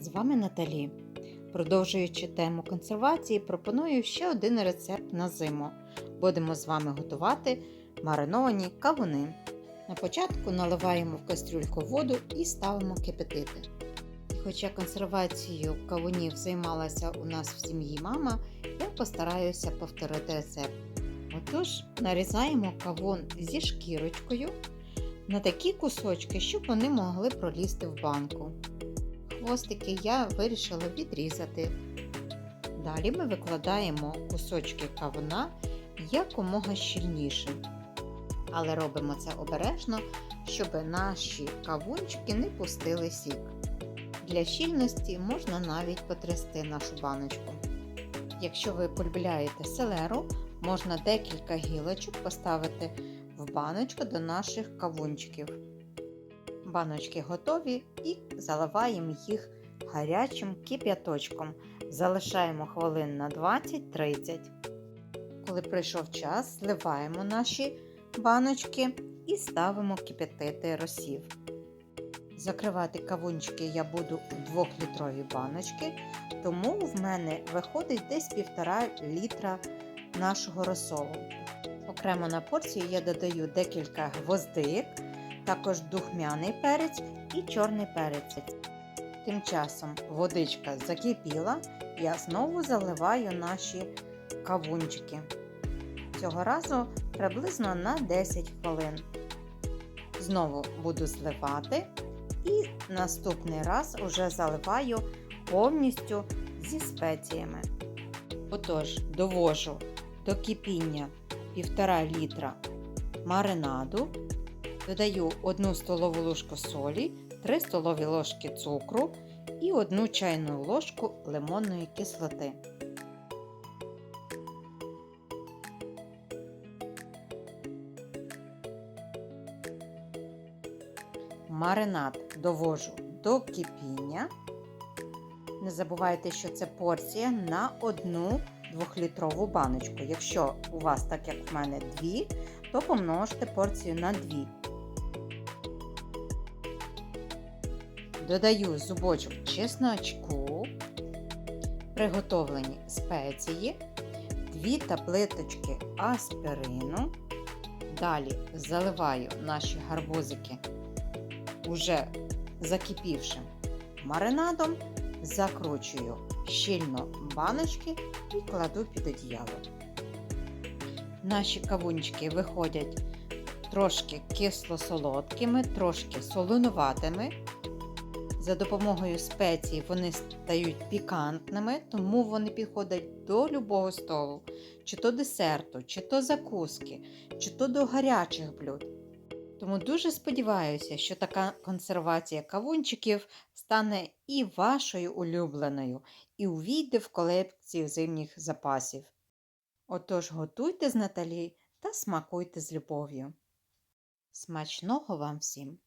З вами Наталі. Продовжуючи тему консервації, пропоную ще один рецепт на зиму. Будемо з вами готувати мариновані кавуни. На початку наливаємо в кастрюльку воду і ставимо кипятити. Хоча консервацією кавунів займалася у нас в сім'ї мама, я постараюся повторити рецепт. Отож, нарізаємо кавун зі шкірочкою на такі кусочки, щоб вони могли пролізти в банку. Хвостики я вирішила відрізати. Далі ми викладаємо кусочки кавуна якомога щільніше. Але робимо це обережно, щоб наші кавунчики не пустили сік. Для щільності можна навіть потрясти нашу баночку. Якщо ви полюбляєте селеру, можна декілька гілочок поставити в баночку до наших кавунчиків. Баночки готові і заливаємо їх гарячим кип'яточком. Залишаємо хвилин на 20-30. Коли прийшов час, зливаємо наші баночки і ставимо кип'ятити розсів. Закривати кавунчики я буду у 2-літрові баночки, тому в мене виходить десь 1,5 літра нашого розсолу. Окремо на порцію я додаю декілька гвоздик, також духмяний перець і чорний перець. Тим часом водичка закипіла, я знову заливаю наші кавунчики. Цього разу приблизно на 10 хвилин. Знову буду зливати і наступний раз уже заливаю повністю зі спеціями. Отож, довожу до кипіння 1,5 літра маринаду, додаю 1 столову ложку солі, 3 столові ложки цукру і 1 чайну ложку лимонної кислоти. Маринад довожу до кипіння. Не забувайте, що це порція на одну 2-літрову баночку. Якщо у вас, так як в мене, дві, то помножте порцію на 2. Додаю зубочок чесночку, приготовлені спеції, 2 таблеточки аспирину. Далі заливаю наші гарбузики уже закипівшим маринадом, закручую щільно баночки і кладу під одіяло. Наші кавунчики виходять трошки кисло-солодкими, трошки солонуватими. За допомогою спецій вони стають пікантними, тому вони підходять до любого столу, чи то десерту, чи то закуски, чи то до гарячих блюд. Тому дуже сподіваюся, що така консервація кавунчиків стане і вашою улюбленою, і увійде в колекцію зимніх запасів. Отож, готуйте з Наталі та смакуйте з любов'ю. Смачного вам всім!